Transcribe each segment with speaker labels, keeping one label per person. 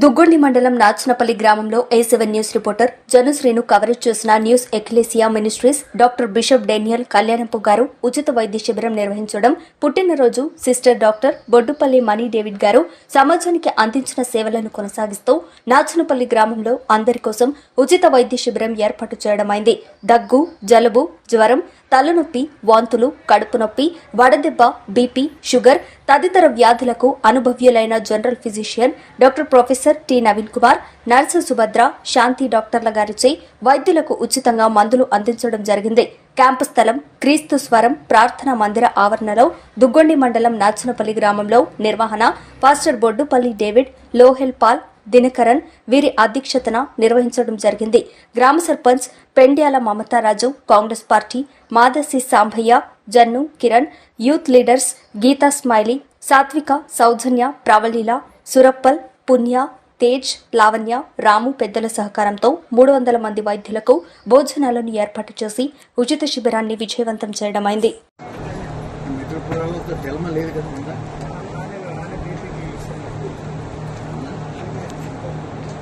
Speaker 1: దుగ్గొండి మండలం నాచనపల్లి గ్రామంలో A seven news reporter Janusrinu coverage చేసిన news Ecclesia ministries doctor bishop Daniel Kalyanapu గారు ఉచిత వైద్య శిబిరం నిర్వహించడం పుట్టినరోజు sister doctor Boddupalli Mani David గారు సమాజానికి అందించిన సేవలను కొనసాగిస్తూ నాచనపల్లి గ్రామంలో అందరి కోసం ఉచిత వైద్య శిబిరం ఏర్పాటు చేయడమైంది. దగ్గు జలుబు జ్వరం తలనొప్పి వాంతులు కడుపు నొప్పి వడదెబ్బ బీపీ షుగర్ తదితర వ్యాధులకు అనుభవ్యులైన general physician doctor professor T Naveen Kumar nurse Subhadra Shanti డాక్టర్ల గారిచే వైద్యులకు ఉచితంగా మందులు అందించడం జరిగింది. క్యాంపు స్థలం క్రీస్తు స్వరం ప్రార్థనా మందిర ఆవరణలో దుగ్గొండి మండలం నాచనపల్లి గ్రామంలో నిర్వహణ పాస్టర్ బొడ్డుపల్లి డేవిడ్ లోహెల్ పాల్ దినకరన్ వీరి అధ్యక్షతన నిర్వహించడం జరిగింది. గ్రామ sarpanch Pendyala Mamataraju Congress party Madasi Sambhaiah Jannu Kiran youth leaders Geetha smiley Satvika Soujanya Pravalila సురప్పల్ పుణ్య తేజ్ లావణ్య రాము పెద్దల సహకారంతో మూడు వందల మంది వైద్యులకు భోజనాలను ఏర్పాటు చేసి ఉచిత శిబిరాన్ని విజయవంతం చేయడమైంది.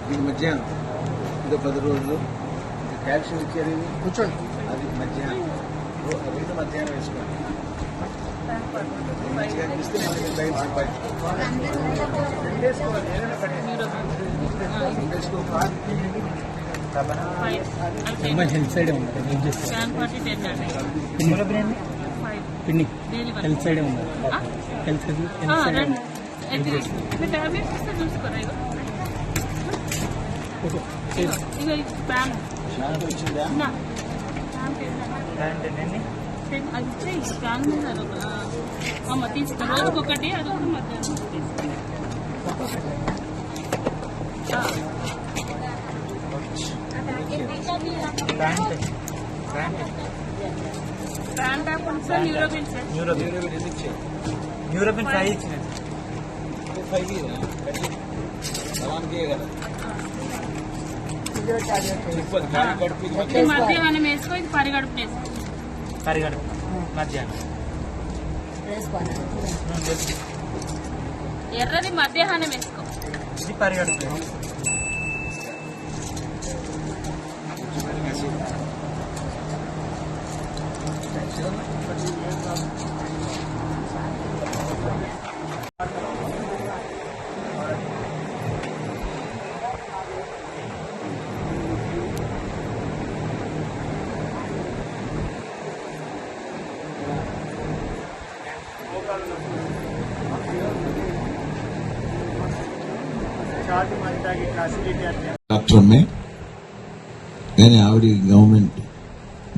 Speaker 2: ఇది మధ్యాహ్నం. ఇది పది రోజులు. ఇచ్చారు ఇది? కూర్చోండి. అది మధ్యాహ్నం. రో- రెండు మధ్యాహ్నం వేసుకోండి. మంచిగా ఇస్తే
Speaker 3: హెల్త్ సైడ్ ఏం
Speaker 4: అండి ఫైవ్
Speaker 3: పిన్ని హెల్త్ సైడ్ ఉన్నారు హెల్త్ హెల్త్ సైడ్
Speaker 4: రండి అయితే మీ టాబ్లెట్స్ ఇస్తే చూసుకోరా ఇగో ఇగో ఇగో ఈ ప్యాన్
Speaker 2: శాంతి వచ్చిందా
Speaker 4: నా. ప్యాన్ టెన్ టెన్ అది ఇచ్చేయి ప్యాన్ మీద అది ఒక, ఆ, అమ్మ తీసుకో రోజుకి ఒకటి అది కూడా మధ్యాహ్నం తీసుకో. ఆ. ప్యాన్ ట్యాప్ సార్ న్యూరోబిల్ సార్
Speaker 2: న్యూరోబిన్ ఎందుకు ఇచ్చారు
Speaker 3: యూరోపియన్ ఫ్రై ఇచ్చినది
Speaker 2: ఫైవ్ అలాగే కదా
Speaker 4: మధ్యాహ్నం వేసుకో ఇది పరిగడుపు. వేసుకో
Speaker 3: కరిగడు మధ్యాహ్నం
Speaker 4: ఎర్రది మధ్యాహ్నం వేసుకో.
Speaker 3: ఇది పరిగడు
Speaker 2: డాక్టర్ అమ్మే కానీ ఆవిడ గవర్నమెంట్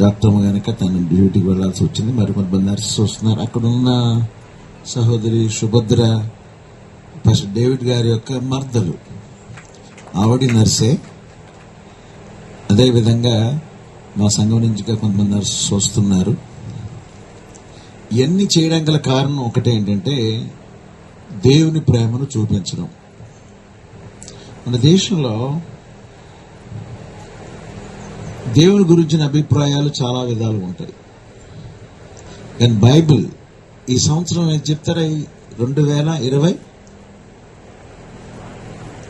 Speaker 2: డాక్టర్ అమ్మ కనుక తను డ్యూటీకి వెళ్ళాల్సి వచ్చింది. మరి కొంతమంది నర్సెస్ వస్తున్నారు. అక్కడ ఉన్న సహోదరి సుభద్ర ఫస్ట్ డేవిడ్ గారి యొక్క మర్దలు. ఆవిడ నర్సే. అదేవిధంగా మా సంఘం నుంచి కొంతమంది నర్సెస్ వస్తున్నారు. ఇవన్నీ చేయడం గల కారణం ఒకటే ఏంటంటే దేవుని ప్రేమను చూపించడం. మన దేశంలో దేవుని గురించిన అభిప్రాయాలు చాలా విధాలు ఉంటాయి. కానీ బైబిల్ ఈ సంవత్సరం ఏం చెప్తారా రెండు వేల ఇరవై?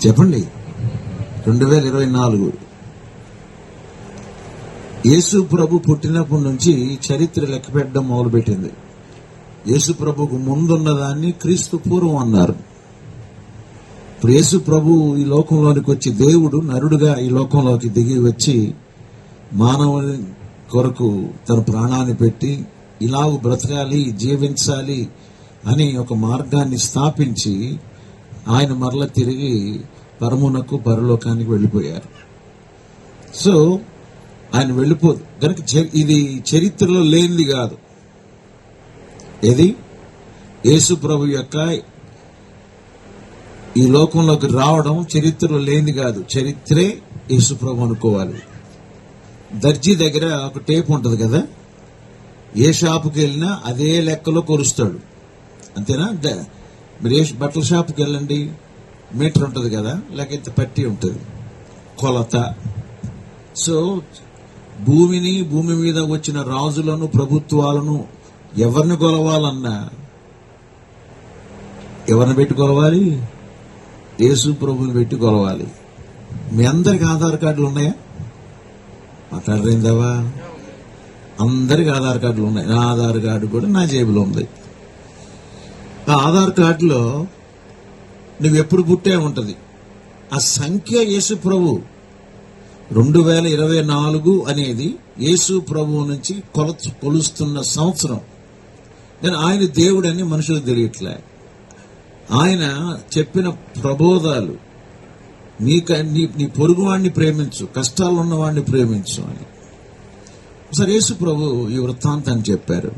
Speaker 2: చెప్పండి. రెండు వేల ఇరవై నాలుగు. యేసు ప్రభు పుట్టినప్పటి నుంచి చరిత్ర లెక్క పెట్టడం మొదలుపెట్టింది. యేసు ప్రభుకు ముందున్న దాన్ని క్రీస్తు పూర్వం అన్నారు. ఇప్పుడు యేసు ప్రభు ఈ లోకంలోనికి వచ్చి దేవుడు నరుడుగా ఈ లోకంలోకి దిగి వచ్చి మానవుని కొరకు తన ప్రాణాన్ని పెట్టి ఇలాగ బ్రతకాలి జీవించాలి అని ఒక మార్గాన్ని స్థాపించి ఆయన మరల తిరిగి పరమునకు పరలోకానికి వెళ్ళిపోయారు. సో ఆయన వెళ్ళిపోదు. కనుక ఇది చరిత్రలో లేనిది కాదు. ఏది? యేసు ప్రభు యొక్క ఈ లోకంలోకి రావడం చరిత్రలో లేనిది కాదు. చరిత్రే యేసుప్రభు అనుకోవాలి. దర్జీ దగ్గర ఒక టేప్ ఉంటుంది కదా? ఏ షాపుకి వెళ్ళినా అదే లెక్కలో కొలుస్తాడు అంతేనా? ద- మీరు ఏ బట్టల షాపుకి వెళ్ళండి. మీటర్ ఉంటుంది కదా? లేకపోతే పట్టి ఉంటుంది. కొలత. సో భూమిని భూమి మీద వచ్చిన రాజులను ప్రభుత్వాలను ఎవరిని కొలవాలన్నా ఎవరిని పెట్టి కొలవాలి? యేసు ప్రభుని పెట్టి కొలవాలి. మీ అందరికి ఆధార్ కార్డులు ఉన్నాయా? మాట్లాడరేందావా అందరికి ఆధార్ కార్డులు ఉన్నాయి. నా ఆధార్ కార్డు కూడా నా జేబులో ఉంది. ఆ ఆధార్ కార్డులో నువ్వు ఎప్పుడు పుట్టే ఉంటుంది. ఆ సంఖ్య యేసు ప్రభు రెండు వేల ఇరవై నాలుగు అనేది యేసు ప్రభువు నుంచి కొల కొలుస్తున్న సంవత్సరం. నేను ఆయన దేవుడని మనుషులు తెలియట్లే. ఆయన చెప్పిన ప్రబోధాలు నీక నీ నీ పొరుగువాడిని ప్రేమించు కష్టాలు ఉన్నవాడిని ప్రేమించు అని. ఒకసారి యేసు ప్రభు ఈ వృత్తాంతాన్ని చెప్పారు.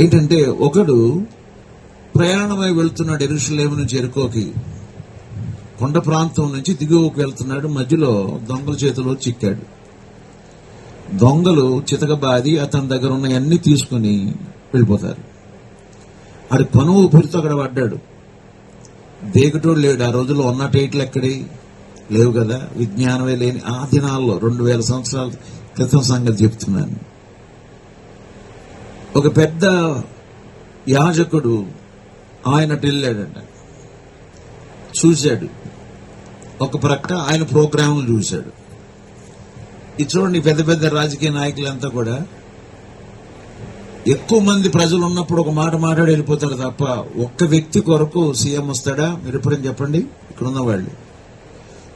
Speaker 2: ఏంటంటే ఒకడు ప్రయాణమై వెళ్తున్నాడు ఎరుషులేము నుంచి ఎరుకోకి కొండ ప్రాంతం నుంచి దిగువకు వెళ్తున్నాడు మధ్యలో దొంగల చేతిలో చిక్కాడు. దొంగలు చితకబాది అతని దగ్గర ఉన్న అన్ని తీసుకుని వెళ్ళిపోతారు. ఆడు పను ఊపిరితో అక్కడ పడ్డాడు. దేగటోడు లేడు. ఆ రోజుల్లో ఉన్న టైట్లు ఎక్కడి? లేవు కదా? విజ్ఞానమే లేని ఆ దినాల్లో రెండు వేల సంవత్సరాల క్రితం సంగతి చెప్తున్నాను. ఒక పెద్ద యాజకుడు ఆయన వెళ్ళాడంట చూశాడు. ఒక ప్రక్క ఆయన ప్రోగ్రాంలు చూశాడు. ఇది చూడండి పెద్ద పెద్ద రాజకీయ నాయకులంతా కూడా ఎక్కువ మంది ప్రజలు ఉన్నప్పుడు ఒక మాట మాట్లాడి వెళ్ళిపోతారు తప్ప ఒక్క వ్యక్తి కొరకు సీఎం వస్తాడా? మీరు ఎప్పుడైనా చెప్పండి. ఇక్కడ ఉన్న వాళ్ళు.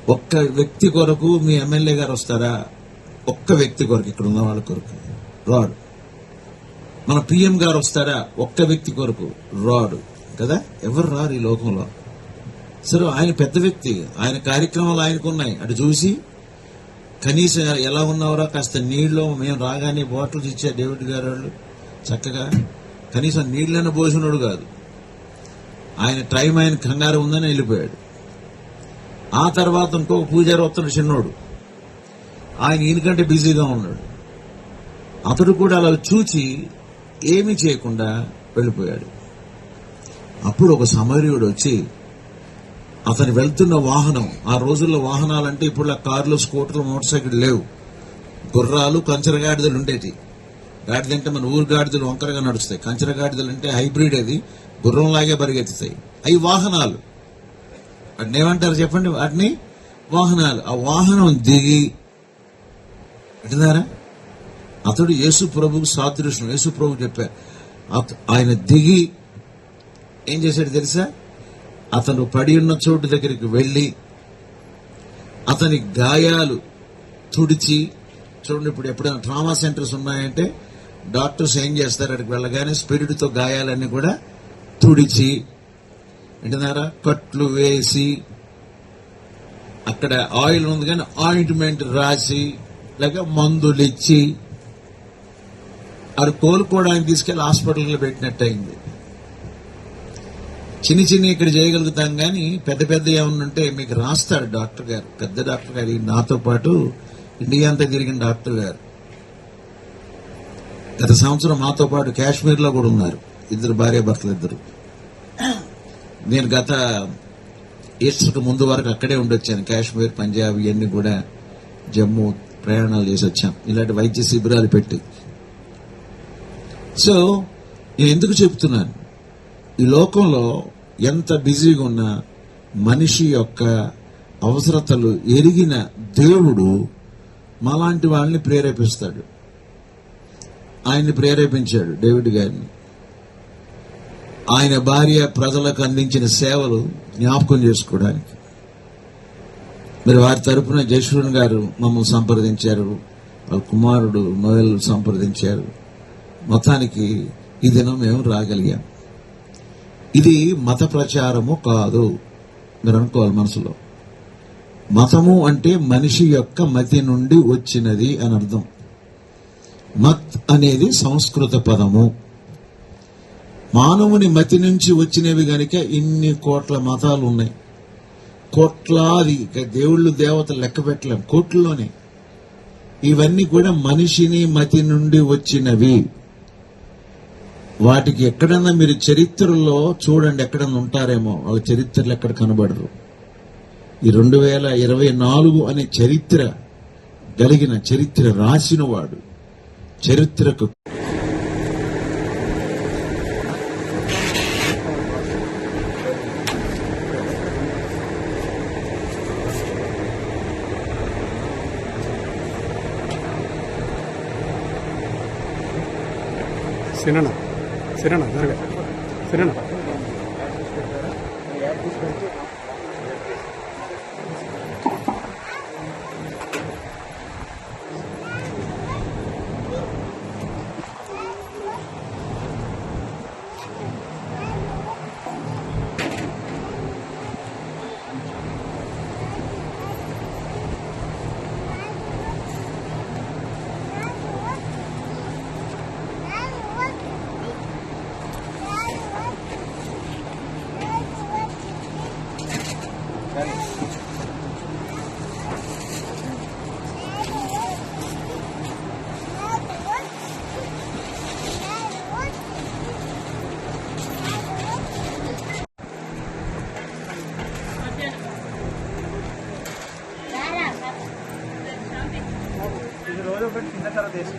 Speaker 2: ఒక్క వ్యక్తి కొరకు మీ ఎమ్మెల్యే గారు వస్తారా? ఒక్క వ్యక్తి కొరకు ఇక్కడ ఉన్న వాళ్ళ కొరకు. రాడు. మన పిఎం గారు వస్తారా? ఒక్క వ్యక్తి కొరకు. రాడు. కదా? ఎవరు రారు ఈ లోకంలో? సరే ఆయన పెద్ద వ్యక్తి. ఆయన కార్యక్రమాలు ఆయనకు ఉన్నాయి. అటు చూసి కనీసం ఎలా ఉన్నారో కాస్త నీళ్ళు మేము రాగానే బాటిల్స్ ఇచ్చారు డేవిడ్ గారు వాళ్ళు? చక్కగా కనీసం నీళ్ళను పోసినోడు కాదు. ఆయన టైం ఆయన కంగారు ఉందని వెళ్ళిపోయాడు. ఆ తర్వాత ఇంకో పూజారి వస్తున్న చిన్నోడు. ఆయన ఈయనకంటే బిజీగా ఉన్నాడు. అతడు కూడా అలా చూచి ఏమీ చేయకుండా వెళ్ళిపోయాడు. అప్పుడు ఒక సమర్యుడు వచ్చి అతను వెళ్తున్న వాహనం ఆ రోజుల్లో వాహనాలంటే ఇప్పుడు కార్లు స్కూటర్లు మోటార్ సైకిల్ లేవు. గుర్రాలు కంచరగాడిదలు ఉండేటి. గాడిద అంటే మన ఊరు గాడిదలు వంకరగా నడుస్తాయి. కంచర గాడిదలు అంటే హైబ్రిడ్ అది. గుర్రంలాగే పరిగెత్తుతాయి. అవి వాహనాలు. వాటిని ఏమంటారు చెప్పండి? వాటిని వాహనాలు. ఆ వాహనం దిగి వింటున్నారా? అతడు యేసు ప్రభుకు సాదృశ్యం. యేసు ప్రభు చెప్పారు. అత- ఆయన దిగి ఏం చేశాడు తెలుసా? అతను పడి ఉన్న చోటు దగ్గరికి వెళ్ళి అతని గాయాలు తుడిచి చూడండి ఇప్పుడు ఎప్పుడైనా ట్రామా సెంటర్స్ ఉన్నాయంటే డాక్టర్స్ ఏం చేస్తారు? అక్కడికి వెళ్ళగానే స్పిరిట్తో గాయాలన్నీ కూడా తుడిచి వింటున్నారా? కట్లు వేసి అక్కడ ఆయిల్ ఉంది కానీ ఆయింట్మెంట్ రాసి లేక మందులు ఇచ్చి అది కోలుకోవడానికి తీసుకెళ్ళి హాస్పిటల్లో పెట్టినట్టు అయింది చిన్న చిన్న ఇక్కడ చేయగలుగుతాం కానీ పెద్ద పెద్ద ఏమన్నుంటే మీకు రాస్తాడు డాక్టర్ గారు. పెద్ద డాక్టర్ గారు నాతో పాటు ఇండియా అంతా తిరిగిన డాక్టర్ గారు. గత సంవత్సరం మాతో పాటు కాశ్మీర్లో కూడా ఉన్నారు. ఇద్దరు భార్య భర్తలు ఇద్దరు. నేను గత ఈస్టర్కి ముందు వరకు అక్కడే ఉండొచ్చాను. కాశ్మీర్ పంజాబ్ ఇవన్నీ కూడా జమ్మూ ప్రయాణాలు చేసి వచ్చాం. ఇలాంటి వైద్య శిబిరాలు పెట్టి. సో నేను ఎందుకు చెప్తున్నాను? ఈ లోకంలో ఎంత బిజీగా ఉన్నా మనిషి యొక్క అవసరతలు ఎరిగిన దేవుడు మాలాంటి వాళ్ళని ప్రేరేపిస్తాడు. ఆయన్ని ప్రేరేపించాడు డేవిడ్ గారిని. ఆయన భార్య ప్రజలకు అందించిన సేవలు జ్ఞాపకం చేసుకోవడానికి. మరి వారి తరపున జశ్వన్ గారు మమ్మల్ని సంప్రదించారు. వాళ్ళ కుమారుడు నోయల్ సంప్రదించారు. మొత్తానికి ఈ దినం మేము రాగలిగాం. ఇది మత ప్రచారము కాదు. మీరు అనుకోవాలి మనసులో. మతము అంటే మనిషి యొక్క మతి నుండి వచ్చినది అని అర్థం. మత్ అనేది సంస్కృత పదము. మానవుని మతి నుంచి వచ్చినవి గనుక ఇన్ని కోట్ల మతాలు ఉన్నాయి. కోట్లాది దేవుళ్ళు దేవతలు లెక్క పెట్టలేం కోట్లలోనే. ఇవన్నీ కూడా మనిషిని మతి నుండి వచ్చినవి. వాటికి ఎక్కడన్నా మీరు చరిత్రలో చూడండి ఎక్కడన్నా ఉంటారేమో వాళ్ళ చరిత్రలు ఎక్కడ కనబడరు. ఈ రెండు వేల ఇరవై నాలుగు అనే చరిత్ర కలిగిన చరిత్ర రాసినవాడు చరిత్రకు
Speaker 5: సిరణ సిరణ జరగ సిరణ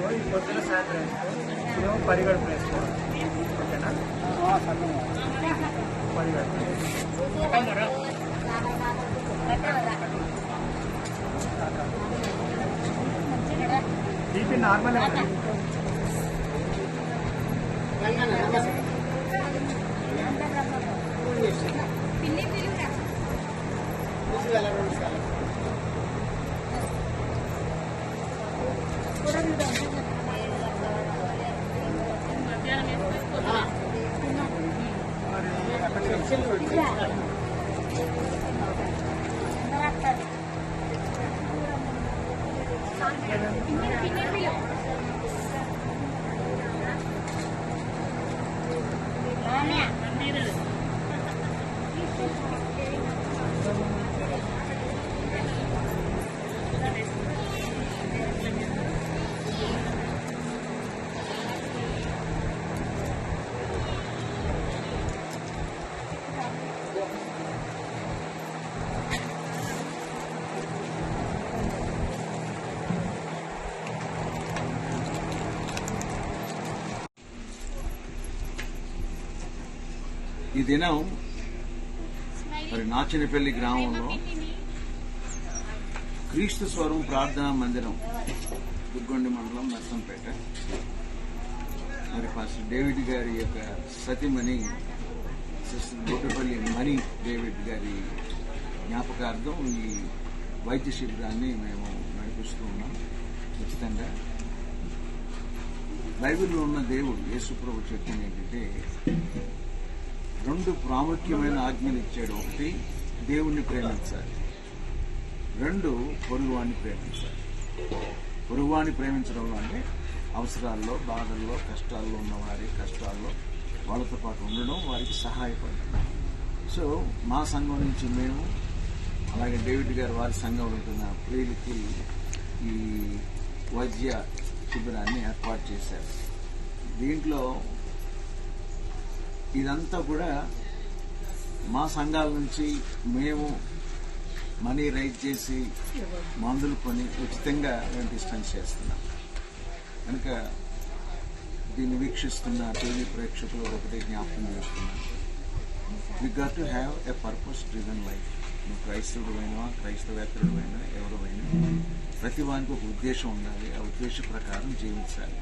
Speaker 3: తర్వాత పొద్దున సాయంత్రం వేసుకో ఇదేమో పరిగడుపు వేసుకో. ఓకేనా? పరిగడుపు బీపీ నార్మల్
Speaker 4: మధ్యాహ్నం వేసుకొని
Speaker 2: ఈ దినం మరి నాచినపల్లి గ్రామంలో క్రీస్తు స్వరం ప్రార్థనా మందిరం దుగ్గొండి మండలం నర్సంపేట. మరి పాస్టర్ డేవిడ్ గారి యొక్క సతీమణి సిస్టర్ బోటపల్లి మణి డేవిడ్ గారి జ్ఞాపకార్థం ఈ వైద్య శిబిరాన్ని మేము నడిపిస్తూ ఉన్నాం. ఖచ్చితంగా బైబిల్లో ఉన్న దేవుడు యేసుప్రభు చెప్పింది ఏంటంటే రెండు ప్రాముఖ్యమైన ఆజ్ఞలు ఇచ్చాడు. ఒకటి దేవుణ్ణి ప్రేమించాలి. రెండు పొరుగువాణ్ణి ప్రేమించాలి. పొరుగువాణ్ణి ప్రేమించడంలో అంటే అవసరాల్లో బాధల్లో కష్టాల్లో ఉన్నవారి కష్టాల్లో వాళ్ళతో పాటు ఉండడం వారికి సహాయపడడం. సో మా సంఘం నుంచి మేము అలాగే డేవిడ్ గారు వారి సంఘం ఉంటున్న ప్రియులకి ఈ వైద్య శిబిరాన్ని ఏర్పాటు చేశారు. దీంట్లో ఇదంతా కూడా మా సంఘాల నుంచి మేము మనీ రైజ్ చేసి మందులు కొని ఉచితంగా మేము డిస్టెన్స్ చేస్తున్నాం. కనుక దీన్ని వీక్షిస్తున్న టీవీ ప్రేక్షకులు ఒకటి జ్ఞాపకం చేస్తున్నాను we got to have a purpose driven life నువ్వు క్రైస్తవుడైనా క్రైస్తవేతరుడైనా ఎవరైనా ప్రతి వానికి ఒక ఉద్దేశం ఉండాలి. ఆ ఉద్దేశ ప్రకారం జీవించాలి.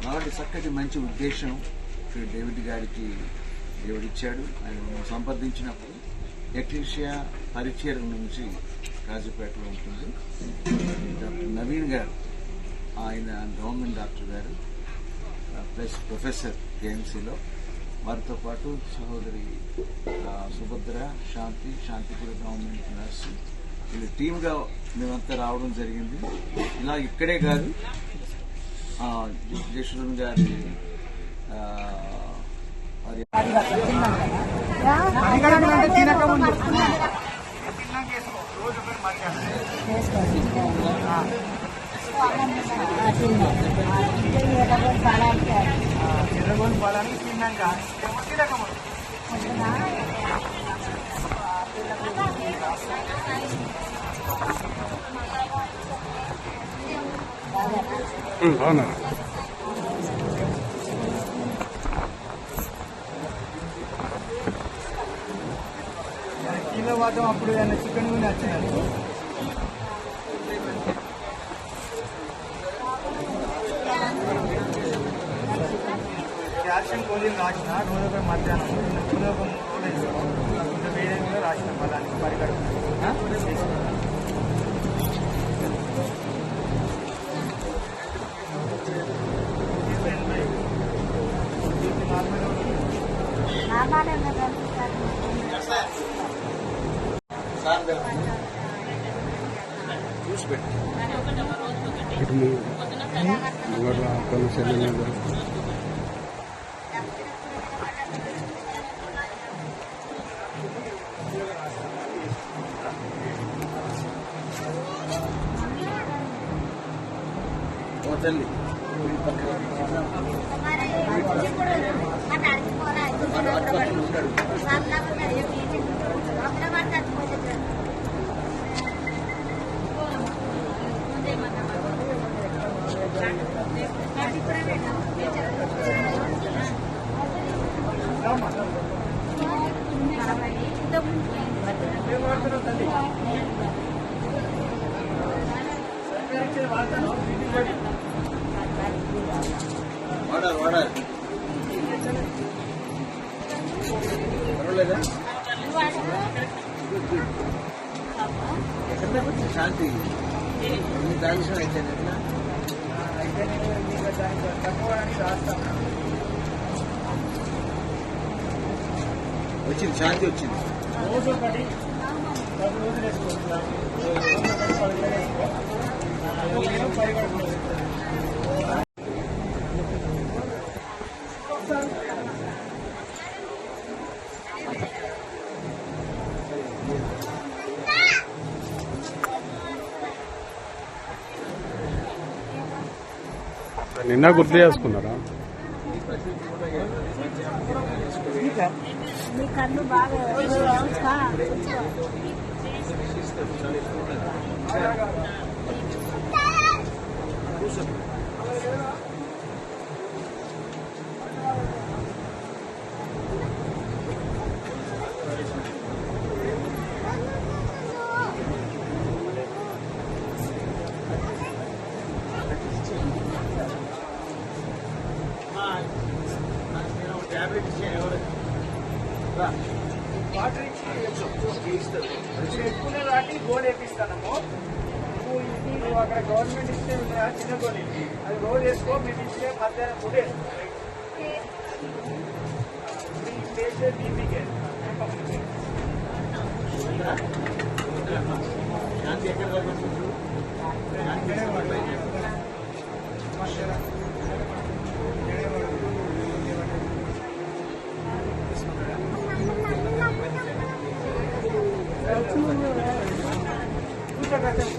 Speaker 2: అలాంటి చక్కటి మంచి ఉద్దేశం శ్రీ డేవిడ్ గారికి దేవుడిచ్చాడు. ఆయన మనం సంప్రదించినప్పుడు ఎక్లీషియా పరిచయం నుంచి కాజుపేటలో ఉంటుంది. డాక్టర్ నవీన్ గారు ఆయన గవర్నమెంట్ డాక్టర్ గారు ప్లస్ ప్రొఫెసర్ కేఎంసీలో. వారితో పాటు సహోదరి సుభద్ర శాంతి శాంతిపూర్ గవర్నమెంట్ నర్సు. వీళ్ళు టీమ్గా మేమంతా రావడం జరిగింది. ఇలా ఇక్కడే కాదు ఆ, గారి ఆ, వారి
Speaker 3: తిన్నాక ఒకటి మధ్యాహ్నం ఎర్రగోలు పొలానికి తిన్నాక ఏమో తినక ముందు
Speaker 5: అవునా
Speaker 3: వాదం అప్పుడు ఏమైనా చికెన్ కూడా వచ్చిందండి కాల్షియం గోళీలు రాసిన రోజు ఒక మధ్యాహ్నం రోజు ఒక మూడు రోజులు కూడా రాసిన మళ్ళీ పరిగెడు
Speaker 5: ఇటు ముందు ముంగట్ల అక్కడ సెల్
Speaker 2: వాడాలి వాడాలి పర్వాలేదా ఎక్కడ కొంచెం శాంతి. మీ దాల్చిన అయితే ఎట్లా
Speaker 3: అయితే మీకు తక్కువ రాస్తాను
Speaker 2: వచ్చింది శాంతి వచ్చింది.
Speaker 3: రోజు ఒకటి
Speaker 5: నిన్న గుర్తు చేసుకున్నారా?
Speaker 6: మీ కన్ను బాగా
Speaker 3: Rusya. ఇప్పుడు ఎక్కువ రాటి గోల్ వేపిస్తాము నువ్వు ఇది నువ్వు అక్కడ గవర్నమెంట్ ఇస్తే ఉందా చిన్న గోలి అది రోజు వేసుకో మేము ఇచ్చే మధ్యాహ్నం కూడా వేసుకో చేసే బీపీకే
Speaker 2: శాంతి ఎక్కడ
Speaker 3: gracias.